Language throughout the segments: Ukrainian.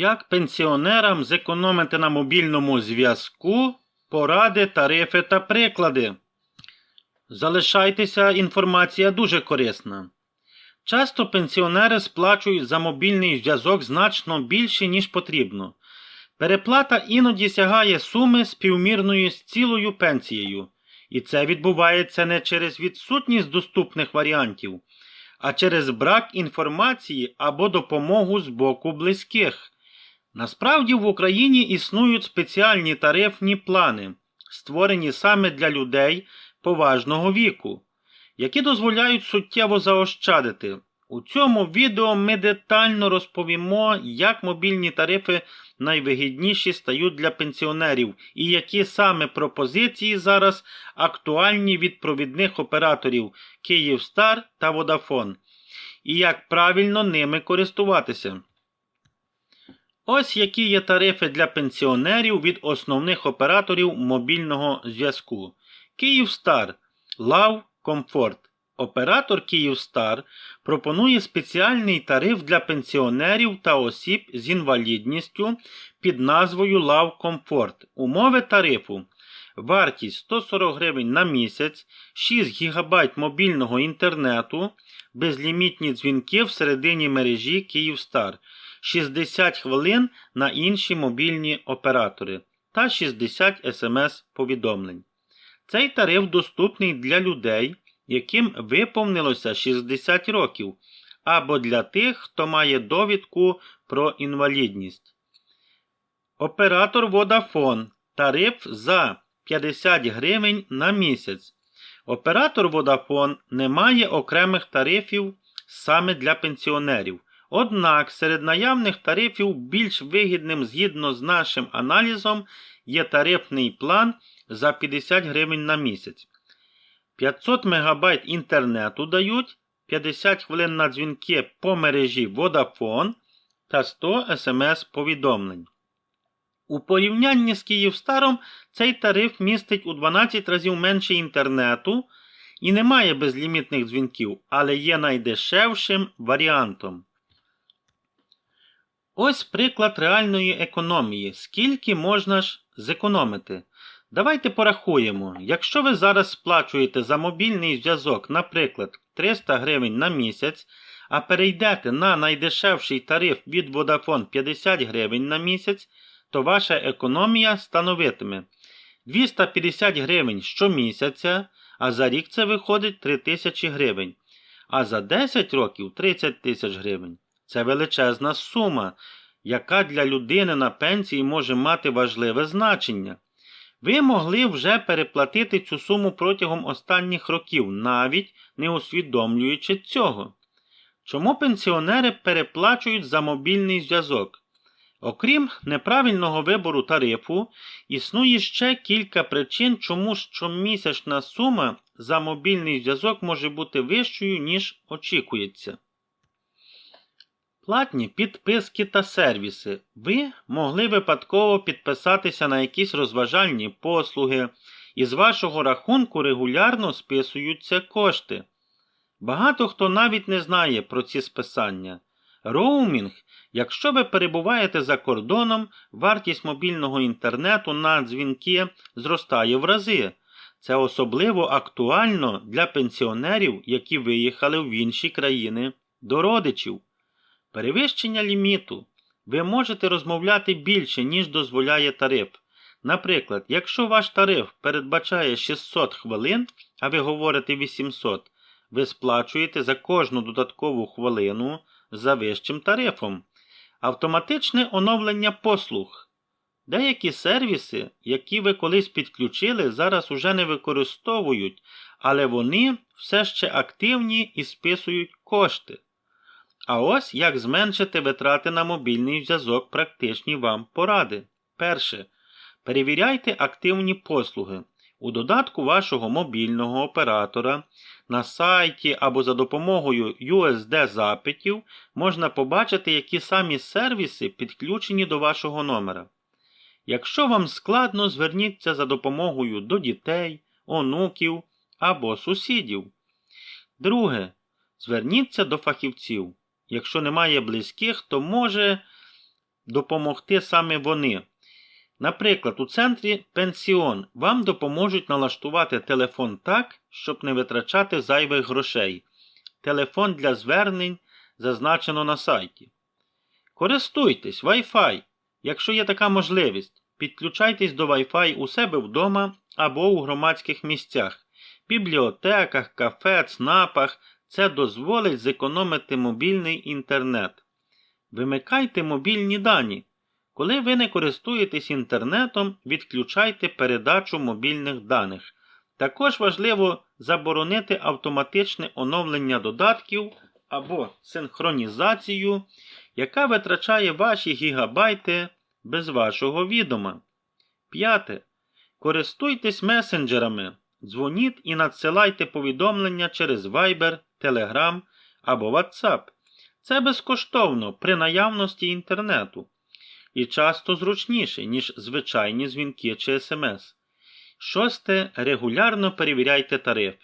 Як пенсіонерам зекономити на мобільному зв'язку, поради, тарифи та приклади. Залишайтеся, інформація дуже корисна. Часто пенсіонери сплачують за мобільний зв'язок значно більше, ніж потрібно. Переплата іноді сягає суми співмірної з цілою пенсією, і це відбувається не через відсутність доступних варіантів, а через брак інформації або допомогу з боку близьких. Насправді в Україні існують спеціальні тарифні плани, створені саме для людей поважного віку, які дозволяють суттєво заощадити. У цьому відео ми детально розповімо, як мобільні тарифи найвигідніші стають для пенсіонерів і які саме пропозиції зараз актуальні від провідних операторів Київстар та Водафон, і як правильно ними користуватися. Ось які є тарифи для пенсіонерів від основних операторів мобільного зв'язку. Київстар Лав Комфорт. Оператор Київстар пропонує спеціальний тариф для пенсіонерів та осіб з інвалідністю під назвою Лав Комфорт. Умови тарифу. Вартість 140 гривень на місяць, 6 ГБ мобільного інтернету, безлімітні дзвінки в середині мережі Київстар, 60 хвилин на інші мобільні оператори та 60 смс-повідомлень. Цей тариф доступний для людей, яким виповнилося 60 років, або для тих, хто має довідку про інвалідність. Оператор Vodafone. Тариф за 50 гривень на місяць. Оператор Vodafone не має окремих тарифів саме для пенсіонерів. Однак серед наявних тарифів більш вигідним згідно з нашим аналізом є тарифний план за 50 гривень на місяць. 500 МБ інтернету дають, 50 хвилин на дзвінки по мережі Vodafone та 100 смс-повідомлень. У порівнянні з Київстаром цей тариф містить у 12 разів менше інтернету і не має безлімітних дзвінків, але є найдешевшим варіантом. Ось приклад реальної економії. Скільки можна ж зекономити? Давайте порахуємо. Якщо ви зараз сплачуєте за мобільний зв'язок, наприклад, 300 гривень на місяць, а перейдете на найдешевший тариф від Vodafone 50 гривень на місяць, то ваша економія становитиме 250 гривень щомісяця, а за рік це виходить 3000 гривень. А за 10 років 30 тисяч гривень. Це величезна сума, яка для людини на пенсії може мати важливе значення. Ви могли вже переплатити цю суму протягом останніх років, навіть не усвідомлюючи цього. Чому пенсіонери переплачують за мобільний зв'язок? Окрім неправильного вибору тарифу, існує ще кілька причин, чому щомісячна сума за мобільний зв'язок може бути вищою, ніж очікується. Платні підписки та сервіси. Ви могли випадково підписатися на якісь розважальні послуги, і з вашого рахунку регулярно списуються кошти. Багато хто навіть не знає про ці списання. Роумінг, якщо ви перебуваєте за кордоном, вартість мобільного інтернету на дзвінки зростає в рази. Це особливо актуально для пенсіонерів, які виїхали в інші країни до родичів. Перевищення ліміту. Ви можете розмовляти більше, ніж дозволяє тариф. Наприклад, якщо ваш тариф передбачає 600 хвилин, а ви говорите 800, ви сплачуєте за кожну додаткову хвилину за вищим тарифом. Автоматичне оновлення послуг. Деякі сервіси, які ви колись підключили, зараз уже не використовують, але вони все ще активні і списують кошти. А ось як зменшити витрати на мобільний зв'язок практичні вам поради. Перше. Перевіряйте активні послуги. У додатку вашого мобільного оператора на сайті або за допомогою USD-запитів можна побачити, які самі сервіси підключені до вашого номера. Якщо вам складно, зверніться за допомогою до дітей, онуків або сусідів. Друге. Зверніться до фахівців. Якщо немає близьких, то може допомогти саме вони. Наприклад, у центрі пенсіон вам допоможуть налаштувати телефон так, щоб не витрачати зайвих грошей. Телефон для звернень зазначено на сайті. Користуйтесь Wi-Fi, якщо є така можливість. Підключайтесь до Wi-Fi у себе вдома або у громадських місцях, бібліотеках, кафе, ЦНАПах. Це дозволить зекономити мобільний інтернет. Вимикайте мобільні дані. Коли ви не користуєтесь інтернетом, відключайте передачу мобільних даних. Також важливо заборонити автоматичне оновлення додатків або синхронізацію, яка витрачає ваші гігабайти без вашого відома. П'яте. Користуйтесь месенджерами. Дзвоніть і надсилайте повідомлення через Viber, Telegram або WhatsApp. Це безкоштовно при наявності інтернету і часто зручніше, ніж звичайні дзвінки чи смс. Шосте. Регулярно перевіряйте тариф.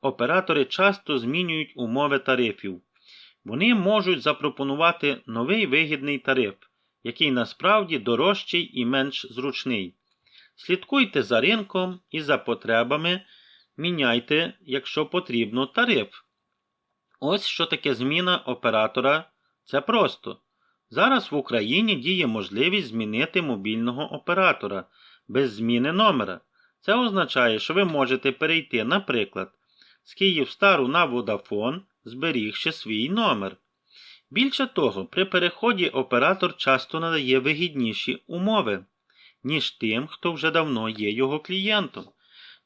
Оператори часто змінюють умови тарифів. Вони можуть запропонувати новий вигідний тариф, який насправді дорожчий і менш зручний. Слідкуйте за ринком і за потребами, міняйте, якщо потрібно, тариф. Ось що таке зміна оператора. Це просто. Зараз в Україні діє можливість змінити мобільного оператора без зміни номера. Це означає, що ви можете перейти, наприклад, з Київстару на Vodafone, зберігши свій номер. Більше того, при переході оператор часто надає вигідніші умови, ніж тим, хто вже давно є його клієнтом.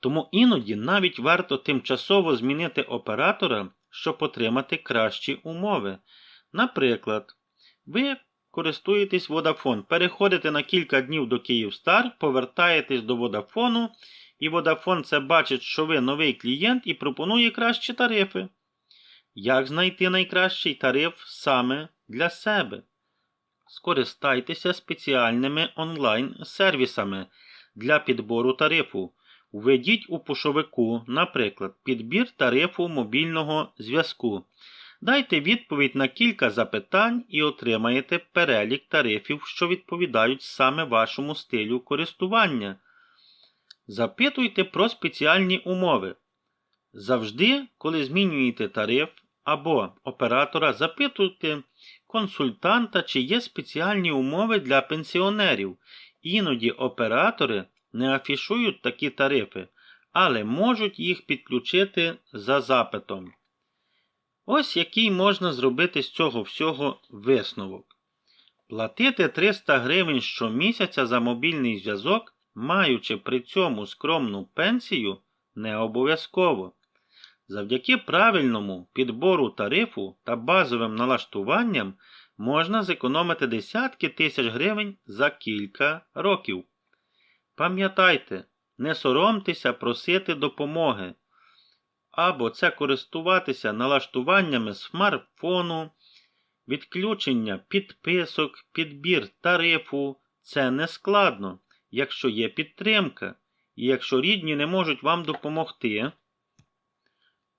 Тому іноді навіть варто тимчасово змінити оператора, щоб отримати кращі умови. Наприклад, ви користуєтесь Vodafone, переходите на кілька днів до Київстар, повертаєтесь до Vodafone, і Vodafone це бачить, що ви новий клієнт і пропонує кращі тарифи. Як знайти найкращий тариф саме для себе? Скористайтеся спеціальними онлайн-сервісами для підбору тарифу. Введіть у пошовику, наприклад, підбір тарифу мобільного зв'язку. Дайте відповідь на кілька запитань і отримаєте перелік тарифів, що відповідають саме вашому стилю користування. Запитуйте про спеціальні умови. Завжди, коли змінюєте тариф або оператора, запитуйте консультанта, чи є спеціальні умови для пенсіонерів. Іноді оператори не афішують такі тарифи, але можуть їх підключити за запитом. Ось який можна зробити з цього всього висновок. Платити 300 гривень щомісяця за мобільний зв'язок, маючи при цьому скромну пенсію, не обов'язково. Завдяки правильному підбору тарифу та базовим налаштуванням можна зекономити десятки тисяч гривень за кілька років. Пам'ятайте, не соромтеся просити допомоги або це користуватися налаштуваннями смартфону, відключення підписок, підбір тарифу це не складно, якщо є підтримка, і якщо рідні не можуть вам допомогти.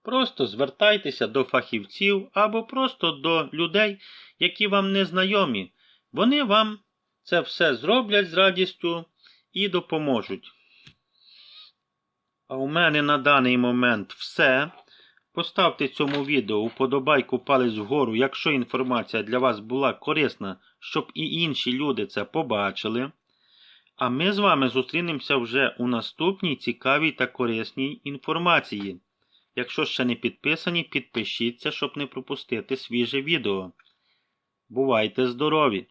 Просто звертайтеся до фахівців або просто до людей, які вам не знайомі. Вони вам це все зроблять з радістю і допоможуть. А у мене на даний момент все. Поставте цьому відео вподобайку палець вгору, якщо інформація для вас була корисна, щоб і інші люди це побачили. А ми з вами зустрінемося вже у наступній цікавій та корисній інформації. Якщо ще не підписані, підпишіться, щоб не пропустити свіже відео. Бувайте здорові!